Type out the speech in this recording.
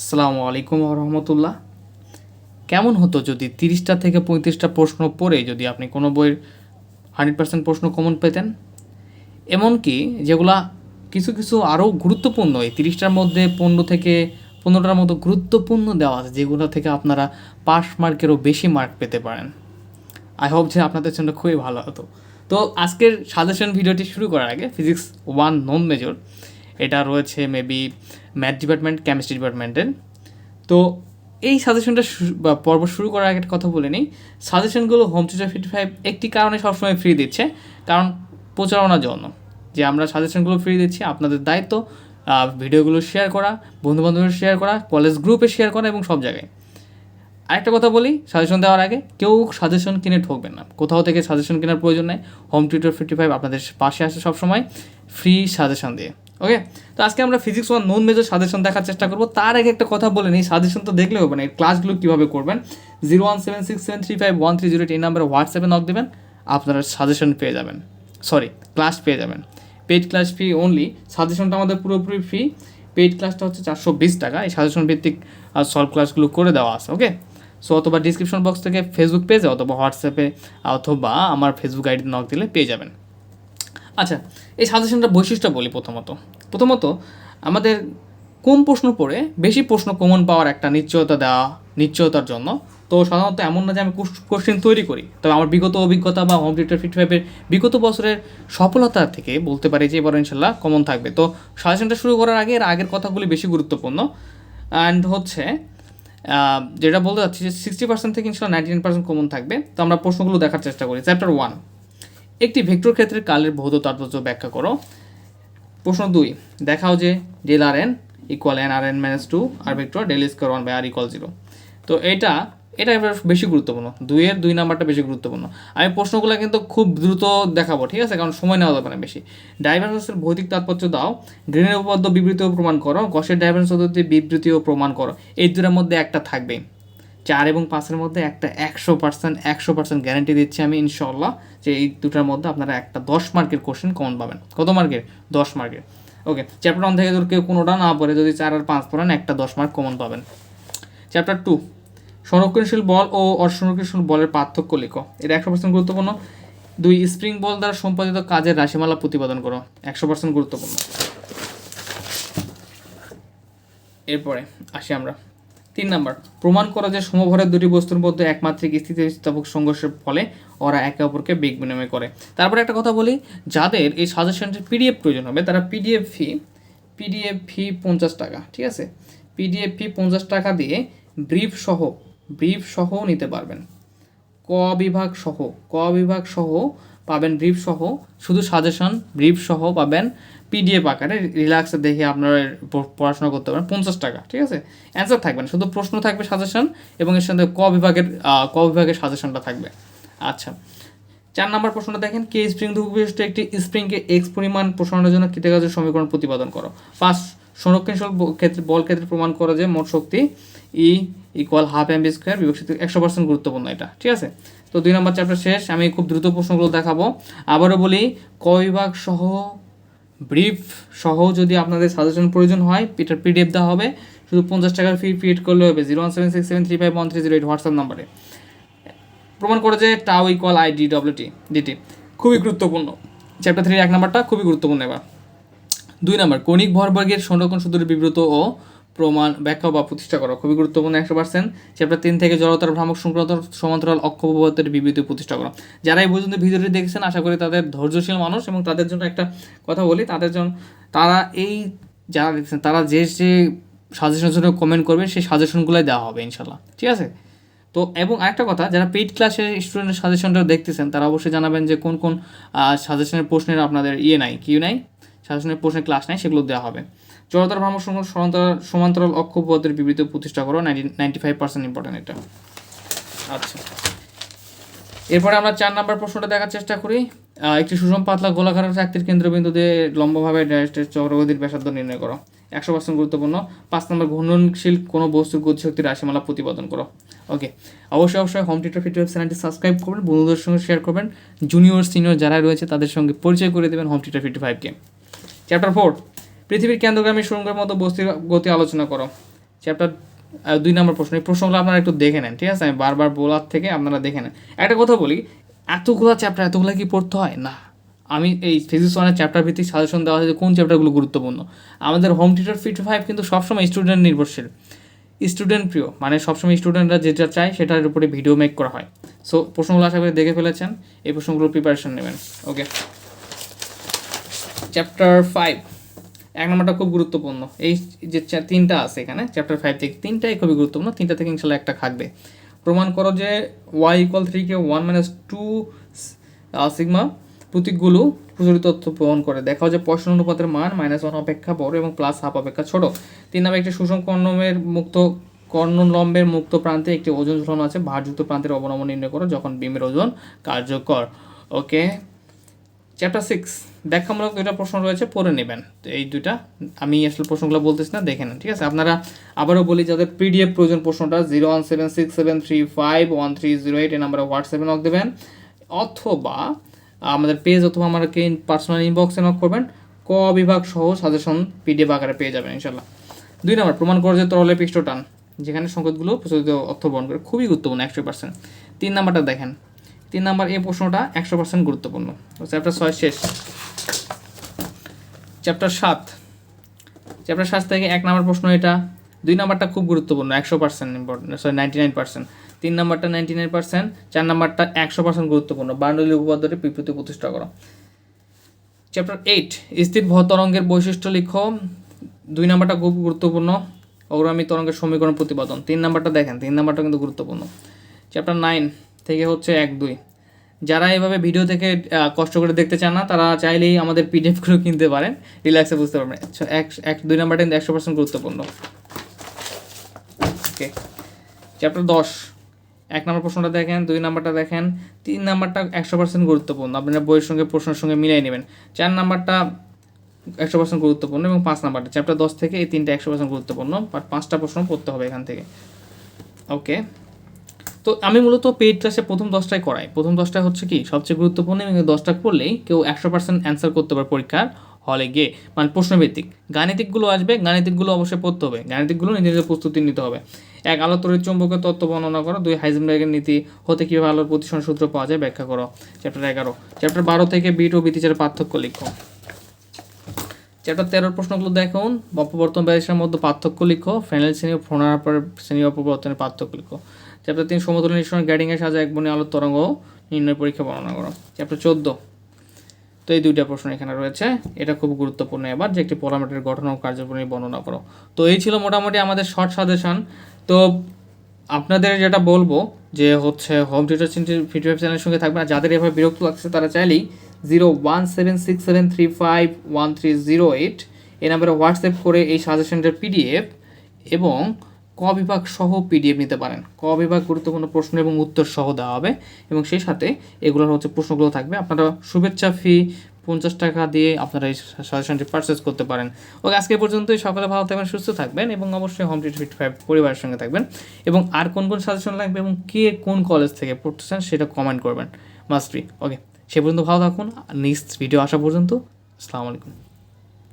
আসসালামু আলাইকুম রহমতুল্লাহ। কেমন হতো যদি তিরিশটা থেকে পঁয়ত্রিশটা প্রশ্ন পড়ে যদি আপনি কোনো বইয়ের হান্ড্রেড পার্সেন্ট প্রশ্ন কমন পেতেন? এমনকি যেগুলা কিছু কিছু আরও গুরুত্বপূর্ণ, এই তিরিশটার মধ্যে পনেরো থেকে পনেরোটার মতো গুরুত্বপূর্ণ দেওয়া আছে যেগুলো থেকে আপনারা পাস মার্কেরও বেশি মার্ক পেতে পারেন। আই হোপ যে আপনাদের জন্য খুবই ভালো হতো। তো আজকের সাজেশন ভিডিওটি শুরু করার আগে ফিজিক্স ওয়ান নন মেজর এটা রয়েছে মেবি ম্যাথ ডিপার্টমেন্ট কেমিস্ট্রি ডিপার্টমেন্টের তো এই সাজেশনটা পর্ব শুরু করার আগে কথা বলে নিই। সাজেশনগুলো হোম টিচার ফিফটি ফাইভ একটি কারণে সবসময় ফ্রি দিচ্ছে, কারণ প্রচারণার জন্য। যে আমরা সাজেশনগুলো ফ্রি দিচ্ছি, আপনাদের দায়িত্ব ভিডিওগুলো শেয়ার করা, বন্ধুবান্ধবের শেয়ার করা কলেজ গ্রুপে শেয়ার করা এবং সব জায়গায়। আরেকটা কথা বলি সাজেশন দেওয়ার আগে, কেউ সাজেশন কিনে ঠকবেন না। কোথাও থেকে সাজেশন কেনার প্রয়োজন নেই। হোম টিউটর ফিফটি ফাইভ আপনাদের পাশে আসে সবসময়। ফ্রি সাজেশন দিয়ে। ওকে তো আজকে আমরা physics one non major suggestion দেখার চেষ্টা করব। তার আগে একটা কথা বলে নিই সাজেশন তো দেখলে হবে না এই ক্লাসগুলো কীভাবে করবেন। Zero one seven six seven three five one three zero এই নাম্বারে হোয়াটসঅ্যাপে নক দেবেন, আপনারা সাজেশন পেয়ে যাবেন। সরি ক্লাস পেয়ে যাবেন। পেইড ক্লাস ফি অনলি সাজেশনটা আমাদের পুরোপুরি ফ্রি পেইড ক্লাসটা হচ্ছে চারশো বিশ টাকা, এই সাজেশন ভিত্তিক সলভ ক্লাসগুলো করে দেওয়া আছে ওকে সো অথবা ডিসক্রিপশন বক্স থেকে ফেসবুক পেজে অথবা হোয়াটসঅ্যাপে অথবা আমার ফেসবুক আইডি নক দিলে পেয়ে যাবেন। আচ্ছা এই সাজেশনটার বৈশিষ্ট্য বলি প্রথমত। প্রথমত, আমাদের কোন প্রশ্ন পড়ে বেশি প্রশ্ন কমন পাওয়ার একটা নিশ্চয়তা দেওয়া, নিশ্চয়তার জন্য। তো সাধারণত এমন না যে আমি কোশ্চেন তৈরি করি। তবে আমার বিগত অভিজ্ঞতা বা হোম টিউটার ফিফটি ফাইভের বিগত বছরের সফলতা থেকে বলতে পারি যে এবার ইনশাল্লাহ কমন থাকবে। তো সাজেশনটা শুরু করার আগে এর আগের কথাগুলি বেশি গুরুত্বপূর্ণ। অ্যান্ড হচ্ছে যেটা বলতে চাচ্ছি যে সিক্সটি পার্সেন্ট থেকে ইনশাল্লাহ নাইনটি নাইন পার্সেন্ট কমন থাকবে। তো আমরা প্রশ্নগুলো দেখার চেষ্টা করি। চ্যাপ্টার ওয়ান একটি ভেক্টর ক্ষেত্রে কালের ভৌত তাৎপর্য ব্যাখ্যা করো। প্রশ্ন দুই, দেখাও যে del r n equal n r n minus two r vector del square one by r equal zero তো এটা এটা এবার বেশি গুরুত্বপূর্ণ। দুইয়ের দুই নাম্বারটা বেশি গুরুত্বপূর্ণ। আমি প্রশ্নগুলো কিন্তু খুব দ্রুত দেখাবো, ঠিক আছে? কারণ সময় নেওয়া যাবে না বেশি। ডাইভারসের ভৌতিক তাৎপর্য দাও। গ্রিনের উপপাদ্য বিবৃতিও প্রমাণ করো। গসের ডাইভারস পদ্ধতি বিবৃতিও প্রমাণ করো। এই দুটার মধ্যে একটা থাকবেই। চার এবং পাঁচের মধ্যে একটা একশো পার্সেন্ট একশো পার্সেন্ট গ্যারান্টি দিচ্ছি আমি ইনশাল্লাহ যে এই দুটার মধ্যে আপনারা একটা দশ মার্কের কোশ্চেন কমন পাবেন। কত মার্কের দশ মার্কের ওকে চ্যাপ্টার ওয়ান থেকে যদি কেউ কোনোটা না পড়ে, যদি চার আর পাঁচ পড়েন, একটা দশ মার্ক কমন পাবেন। চ্যাপ্টার টু সংরক্ষণশীল বল ও অসংরক্ষণশীল বলের পার্থক্য লেখো। এটা একশো পার্সেন্ট গুরুত্বপূর্ণ। দুই স্প্রিং বল দ্বারা সম্পাদিত কাজের রাশিমালা প্রতিপাদন করো। একশো পার্সেন্ট গুরুত্বপূর্ণ। এরপরে আসি আমরা। তিন নাম্বার, প্রমাণ করা যে সমভরের দুটি বস্তুর মধ্যে একমাত্রিক স্থিতিস্থাপক সংঘর্ষের ফলে ওরা একে অপরকে বেগ বিনিময় করে। তারপরে একটা কথা বলি, যাদের এই সাজেশনটি পিডিএফ প্রয়োজন হবে, তারা পিডিএফ ফি পিডিএফ ফি পঞ্চাশ টাকা, ঠিক আছে? পিডিএফ ফি পঞ্চাশ টাকা দিয়ে ব্রিফ সহ ব্রিফ সহ নিতে পারবেন। ক বিভাগ সহ, ক বিভাগ সহ পাবেন ব্রিফ সহ, শুধু সাজেশন ব্রিফ সহ পাবেন পিডিএফ আকারে রিল্যাক্সে দেখে আপনারা পড়াশোনা করতে পারেন, পঞ্চাশ টাকা, ঠিক আছে? অ্যান্সার থাকবে না, শুধু প্রশ্ন থাকবে সাজেশন এবং এর সাথে ক বিভাগের ক বিভাগের সাজেশনটা থাকবে। আচ্ছা চার নম্বর প্রশ্নটা দেখেন, কে স্প্রিং বিশিষ্ট একটি স্প্রিংকে এক্স পরিমাণ প্রসারণের জন্য কৃতকাজের সমীকরণ প্রতিপাদন করো? পাঁচ সংরক্ষণশীল ক্ষেত্রে, বল ক্ষেত্রে প্রমাণ করা যে মোট শক্তি E equal half m v square বিভক্ত একশো পার্সেন্ট গুরুত্বপূর্ণ এটা, ঠিক আছে? তো দুই নম্বর চ্যাপ্টার শেষ, আমি খুব দ্রুত প্রশ্নগুলো দেখাবো। আবারও বলি ক বিভাগ সহ ব্রিফ সহ যদি আপনাদের সাজেশন প্রয়োজন হয়, এটার পিডিএফ দেওয়া হবে। শুধু পঞ্চাশ টাকার ফি পিড করলে হবে zero one seven six seven three five one three zero eight WhatsApp নাম্বারে প্রমাণ করে যে টাও ইকুয়াল আই ডি ডিটি খুবই গুরুত্বপূর্ণ। চ্যাপ্টার থ্রি এক নাম্বারটা খুবই গুরুত্বপূর্ণ এবার। দুই নাম্বার, কণিক ভরবর্গের সংরক্ষণ সূত্রের বিব্রত ও প্রমাণ ব্যাখ্যা বা প্রতিষ্ঠা করা খুবই গুরুত্বপূর্ণ একশো পার্সেন্ট চ্যাপ্টার তিন থেকে জড়তার ভ্রামক সংক্রান্ত সমান্তরাল অক্ষপথের বিবৃতি প্রতিষ্ঠা করা। যারা এই পর্যন্ত ভিডিওটি দেখেছেন, আশা করি তাদের ধৈর্যশীল মানুষ এবং তাদের জন্য একটা কথা বলি, তাদের জন্য তারা এই যারা দেখছেন, তারা যে যে সাজেশনের জন্য কমেন্ট করবে সেই সাজেশনগুলোই দেওয়া হবে ইনশাল্লাহ ঠিক আছে? তো, এবং আরেকটা কথা, যারা পেইড ক্লাসে স্টুডেন্টের সাজেশনটা দেখতেছেন, তারা অবশ্যই জানাবেন যে কোন কোন সাজেশনের প্রশ্নের আপনাদের ইয়ে নাই কি নাই? সাজেশনের প্রশ্নের ক্লাস নাই, সেগুলো দেওয়া হবে। জড়তার সংক্রান্ত সমান্তরাল সমান্তরাল অক্ষপথের বিবৃতি প্রতিষ্ঠা করো ninety ninety five percent important এটা। আচ্ছা। এরপরে আমরা চার নাম্বার প্রশ্নটা দেখার চেষ্টা করি। একটি সুষম পাতলা গোলাকার চাকতির কেন্দ্রবিন্দু দিয়ে লম্বভাবে ড্যাশের চক্রগতির ব্যাসার্ধ নির্ণয় করো। একশো পার্সেন্ট গুরুত্বপূর্ণ। পাঁচ নম্বর ঘূর্ণনশীল কোনো বস্তুর গতিশক্তির রাশিমালা প্রতিপাদন করো। ওকে অবশ্যই অবশ্যই হোম টিউটার ফিটওয়েব চ্যানেলটি সাবস্ক্রাইব করবেন বন্ধুদের সঙ্গে শেয়ার করবেন। জুনিয়র সিনিয়র যারা রয়েছে তাদের সঙ্গে পরিচয় করে দেবেন হোম টিউটার ফিফটি ফাইভকে চ্যাপ্টার ফোর পৃথিবীর কেন্দ্রগামী সুরঙ্গের মতো বস্তুর গতি আলোচনা করো। চ্যাপ্টার দুই নম্বর প্রশ্ন। এই প্রশ্নগুলো আপনারা একটু দেখে নেন, ঠিক আছে? আমি বারবার বলার থেকে আপনারা দেখে নেন। একটা কথা বলি, এতগুলো চ্যাপ্টার এতগুলো কি পড়তে হয়? না। আমি এই ফিজিক্স ওয়ানের চ্যাপ্টার ভিত্তিক সাজেশন দেওয়া হয়েছে, কোন চ্যাপ্টারগুলো গুরুত্বপূর্ণ? আমাদের হোম টিউটার ফিফটি ফাইভ কিন্তু সবসময় স্টুডেন্ট নির্ভরশীল। স্টুডেন্ট প্রিয় মানে সবসময় স্টুডেন্টরা যেটা চায়, সেটার উপরে ভিডিও মেক করা হয়। সো প্রশ্নগুলো আশা করি দেখে ফেলেছেন। এই প্রশ্নগুলোর প্রিপারেশন নেবেন। ওকে চ্যাপ্টার ফাইভ এক নম্বরটা খুব গুরুত্বপূর্ণ। এই যে তিনটা আছে এখানে চ্যাপ্টার ফাইভ থেকে তিনটাই খুবই গুরুত্বপূর্ণ, তিনটা থেকে ইনশাল্লাহ একটা থাকবে। প্রমাণ করো যে ওয়াই ইকুয়াল থ্রিকে ওয়ান মাইনাস টু সিগমা প্রতীকগুলো প্রচলিত তথ্য প্রমাণ করে। দেখাও যে পয়সন অনুপাতের মান মাইনাস ওয়ান অপেক্ষা বড় এবং প্লাস হাফ অপেক্ষা ছোট। তিন নামে একটি সুষম কর্ণমের মুক্ত, কর্ণলম্বের মুক্ত প্রান্তে একটি ওজন ঝুলানো আছে, ভারযুক্ত প্রান্তের অবনমন নির্ণয় করো যখন বিমের ওজন কার্যকর। ওকে চ্যাপ্টার সিক্স ব্যাখ্যামূলক দুইটা প্রশ্ন রয়েছে, পড়ে নেবেন। তো এই দুইটা আমি আসলে প্রশ্নগুলো বলতেছি না, দেখে নেন, ঠিক আছে? আপনারা আবারও বলি, যাদের পিডিএফ প্রয়োজন প্রশ্নটা zero one seven six seven three five one three zero eight এই নাম্বারে হোয়াটসঅ্যাপে নক দেবেন। অথবা আমাদের পেজ অথবা আমার আমাকে পার্সোনাল ইনবক্সে নক করবেন। ক বিভাগ সহ সাজেশন পিডিএফ আকারে পেয়ে যাবেন ইনশাল্লাহ দুই নম্বর প্রমাণ করে যে তরলে পৃষ্ঠটান, যেখানে সংকেতগুলো প্রচলিত অর্থ বহন করে, খুবই গুরুত্বপূর্ণ, একশো পার্সেন্ট তিন নাম্বারটা দেখেন তিন নাম্বার এই প্রশ্নটা একশো পার্সেন্ট গুরুত্বপূর্ণ। চ্যাপ্টার ছয় শেষ। চ্যাপ্টার সাত। চ্যাপ্টার সাত থেকে এক নম্বর প্রশ্ন এটা। দুই নাম্বারটা খুব গুরুত্বপূর্ণ, একশো percent important sorry ninety nine percent তিন নাম্বারটা নাইনটি নাইন পার্সেন্ট চার নাম্বারটা একশো পার্সেন্ট গুরুত্বপূর্ণ। বান্ডলি উপপাদ্যটি বিপরীতে প্রতিষ্ঠা করো। চ্যাপ্টার এইট স্থির ভর তরঙ্গের বৈশিষ্ট্য লিখো। দুই নাম্বারটা খুব গুরুত্বপূর্ণ, অগ্রামী তরঙ্গের সমীকরণ প্রতিপাদন। তিন নাম্বারটা দেখেন, তিন নাম্বারটা কিন্তু গুরুত্বপূর্ণ। চ্যাপ্টার নাইন থেকে হচ্ছে এক দুই। যারা এভাবে ভিডিও থেকে কষ্ট করে দেখতে চান না, তারা চাইলেই আমাদের পিডিএফগুলো কিনতে পারেন। রিল্যাক্সে বুঝতে পারবেন। এক এক, দুই নাম্বারটা কিন্তু একশো পার্সেন্ট গুরুত্বপূর্ণ। ওকে চ্যাপ্টার দশ। এক নম্বর প্রশ্নটা দেখেন, দুই নাম্বারটা দেখেন। তিন নাম্বারটা একশো পার্সেন্ট গুরুত্বপূর্ণ। আপনারা বইয়ের সঙ্গে, প্রশ্নের সঙ্গে মিলিয়ে নেবেন। চার নাম্বারটা একশো পার্সেন্ট গুরুত্বপূর্ণ এবং পাঁচ নাম্বারটা চ্যাপ্টার দশ থেকে এই তিনটা একশো পার্সেন্ট গুরুত্বপূর্ণ। বাট পাঁচটা প্রশ্ন পড়তে হবে এখান থেকে। ওকে তো আমি মূলত পেইড ক্লাসে প্রথম দশটাই করাই। প্রথম দশটা হচ্ছে কি, সবচেয়ে গুরুত্বপূর্ণ এবং দশটা করলেই কেউ একশো পার্সেন্ট অ্যান্সার করতে পারে পরীক্ষার হলে গিয়ে। মানে প্রশ্নভিত্তিক। গাণিতিকগুলো আসবে, গাণিতিকগুলো অবশ্যই পড়তে হবে। গাণিতিকগুলো নিজে নিজের প্রস্তুতি নিতে হবে। এক, আলো তড়িৎ চুম্বকের তত্ত্ব বর্ণনা করো। দুই, হাইজেনবার্গের নীতি হতে কীভাবে আলোর প্রতিসরণ সূত্র পাওয়া যায় ব্যাখ্যা করো। চ্যাপ্টার এগারো। চ্যাপ্টার বারো থেকে বিট ও বিতিচারের পার্থক্য লিখো। চ্যাপ্টার তেরোর প্রশ্নগুলো দেখুন। অপবর্তন ব্যারিসের মধ্যে পার্থক্য লিখো। ফ্রেনেল শ্রেণি ও ফোনার শ্রেণি অপবর্তনের পার্থক্য লিখো। চ্যাপ্টার তিন সমতুল্য নিঃসরণ গ্যাডিংয়ের সাজা এক বনে আলোর তরঙ্গ নির্ণয় পরীক্ষা বর্ণনা করো। চ্যাপ্টার চোদ্দ। তো এই দুইটা প্রশ্ন এখানে রয়েছে। এটা খুব গুরুত্বপূর্ণ এবার যে একটি পরামিটারের গঠন ও কার্যপ্রণী বর্ণনা করো। তো এই ছিল মোটামুটি আমাদের শর্ট সাজেশন তো আপনাদের যেটা বলব যে হচ্ছে হোম টিউটার ফিডব্যাক চ্যানেলের সঙ্গে থাকবে না। যাদের এভাবে বিরক্ত লাগছে তারা চাইলেই zero one seven six seven three five one three zero eight এই নাম্বারে হোয়াটসঅ্যাপ করে এই সাজেশনটার পিডিএফ এবং ক বিভাগ সহ পিডিএফ নিতে পারেন। ক বিভাগ গুরুত্বপূর্ণ প্রশ্ন এবং উত্তর সহ দেওয়া হবে এবং সেই সাথে এগুলোর হচ্ছে প্রশ্নগুলো থাকবে। আপনারা শুভেচ্ছা ফি পঞ্চাশ টাকা দিয়ে আপনারা এই সাজেশনটি পারচেস করতে পারেন। ওকে, আজকে পর্যন্তই। সকালে ভালো থাকবেন, সুস্থ থাকবেন এবং অবশ্যই হোম ফিট ফাইভ পরিবারের সঙ্গে থাকবেন। এবং আর কোন কোন সাজেশন লাগবে এবং কে কোন কলেজ থেকে পড়তেছেন সেটা কমেন্ট করবেন। মাস্ট বি ওকে সে পর্যন্ত ভালো থাকুন। নেক্সট ভিডিও আসা পর্যন্ত আসসালামু আলাইকুম।